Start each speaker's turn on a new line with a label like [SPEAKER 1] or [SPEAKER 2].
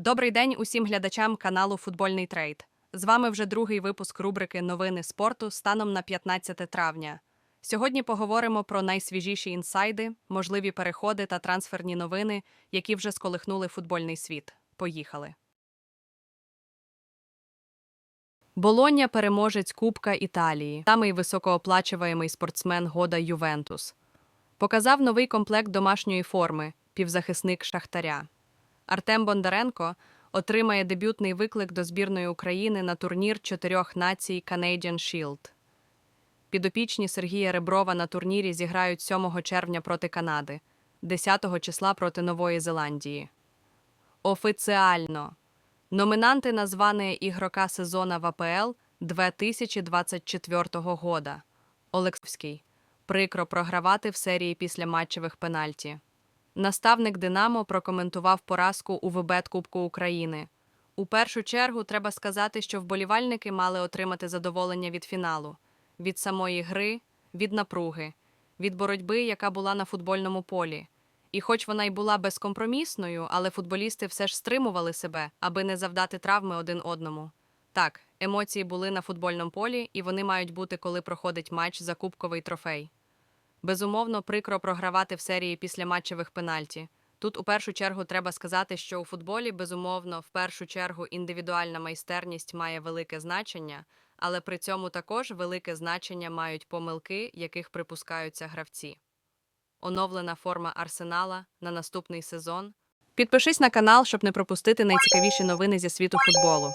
[SPEAKER 1] Добрий день усім глядачам каналу Футбольний трейд. З вами вже другий випуск рубрики Новини спорту станом на 15 травня. Сьогодні поговоримо про найсвіжіші інсайди, можливі переходи та трансферні новини, які вже сколихнули футбольний світ. Поїхали. Болоння переможець Кубка Італії, самий високооплачуваємий спортсмен года Ювентус. Показав новий комплект домашньої форми, півзахисник Шахтаря. Артем Бондаренко отримає дебютний виклик до збірної України на турнір чотирьох націй Canadian Shield. Підопічні Сергія Реброва на турнірі зіграють 7 червня проти Канади, 10 числа проти Нової Зеландії. Офіціально. Номінанти названі ігрока сезона в АПЛ 2024 года. Олексовський. Прикро програвати в серії після матчевих пенальті. Наставник Динамо прокоментував поразку у ВБЕТ Кубку України. У першу чергу треба сказати, що вболівальники мали отримати задоволення від фіналу, від самої гри, від напруги, від боротьби, яка була на футбольному полі. І хоч вона й була безкомпромісною, але футболісти все ж стримували себе, аби не завдати травми один одному. Так, емоції були на футбольному полі, і вони мають бути, коли проходить матч за кубковий трофей. Безумовно, прикро програвати в серії після матчевих пенальті. Тут у першу чергу треба сказати, що у футболі, безумовно, в першу чергу індивідуальна майстерність має велике значення, але при цьому також велике значення мають помилки, яких припускаються гравці. Оновлена форма арсенала на наступний сезон. Підпишись на канал, щоб не пропустити найцікавіші новини зі світу футболу.